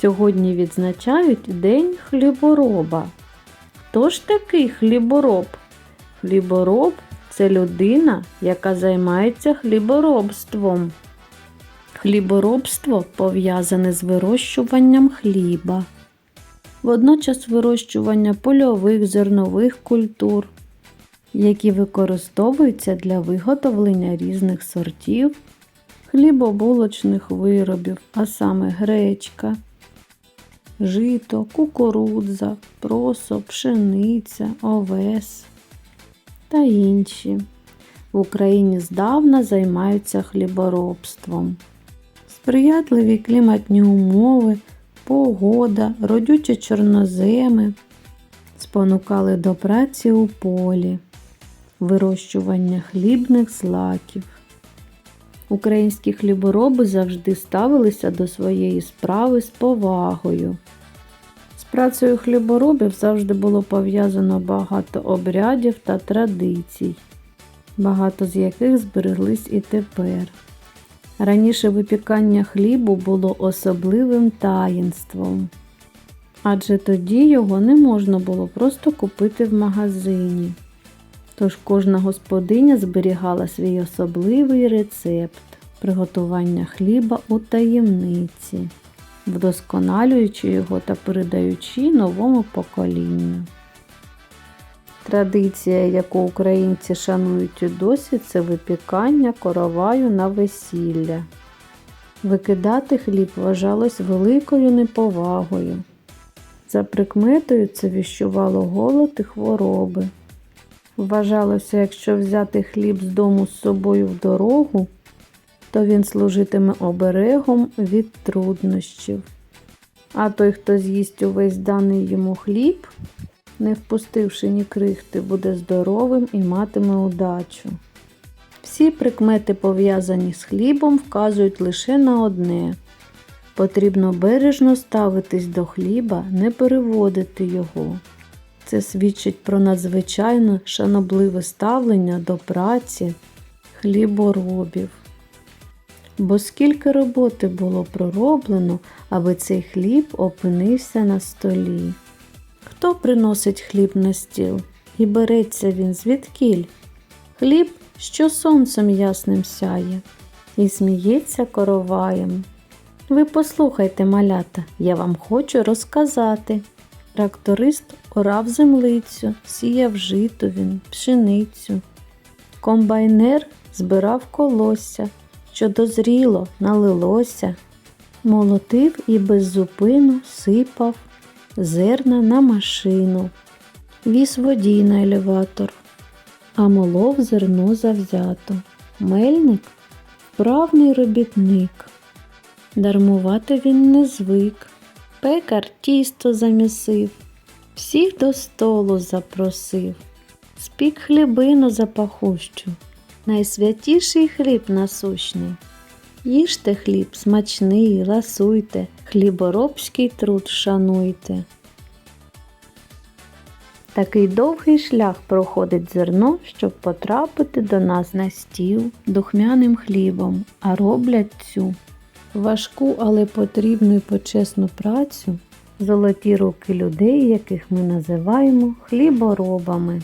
Сьогодні відзначають День хлібороба. Хто ж такий хлібороб? Хлібороб це людина, яка займається хліборобством. Хліборобство пов'язане з вирощуванням хліба. Водночас вирощування польових зернових культур, які використовуються для виготовлення різних сортів хлібобулочних виробів, а саме гречка, жито, кукурудза, просо, пшениця, овес та інші. В Україні здавна займаються хліборобством. Сприятливі кліматні умови, погода, родючі чорноземи спонукали до праці у полі, вирощування хлібних злаків. Українські хлібороби завжди ставилися до своєї справи з повагою. З працею хліборобів завжди було пов'язано багато обрядів та традицій, багато з яких збереглись і тепер. Раніше випікання хлібу було особливим таїнством, адже тоді його не можна було просто купити в магазині. Тож кожна господиня зберігала свій особливий рецепт приготування хліба у таємниці, вдосконалюючи його та передаючи новому поколінню. Традиція, яку українці шанують і досі, це випікання короваю на весілля. Викидати хліб вважалось великою неповагою. За прикметою це віщувало голод і хвороби. Вважалося, якщо взяти хліб з дому з собою в дорогу, то він служитиме оберегом від труднощів. А той, хто з'їсть увесь даний йому хліб, не впустивши ні крихти, буде здоровим і матиме удачу. Всі прикмети, пов'язані з хлібом, вказують лише на одне. Потрібно бережно ставитись до хліба, не переводити його. Це свідчить про надзвичайно шанобливе ставлення до праці хліборобів. Бо скільки роботи було пророблено, аби цей хліб опинився на столі. Хто приносить хліб на стіл? І береться він звідкіль? Хліб, що сонцем ясним сяє, і сміється короваєм. Ви послухайте, малята, я вам хочу розказати. Тракторист орав землицю, сіяв жито він, пшеницю. Комбайнер збирав колосся, що дозріло, налилося, молотив і без зупину сипав зерна на машину, віз водій на елеватор, а молов зерно завзято. Мельник вправний робітник. Дармувати він не звик, пекар тісто замісив, всіх до столу запросив, спік хлібину запахущу, найсвятіший хліб насущний. Їжте хліб смачний, ласуйте, хліборобський труд шануйте. Такий довгий шлях проходить зерно, щоб потрапити до нас на стіл духмяним хлібом, а роблять цю важку, але потрібну і почесну працю золоті руки людей, яких ми називаємо хліборобами.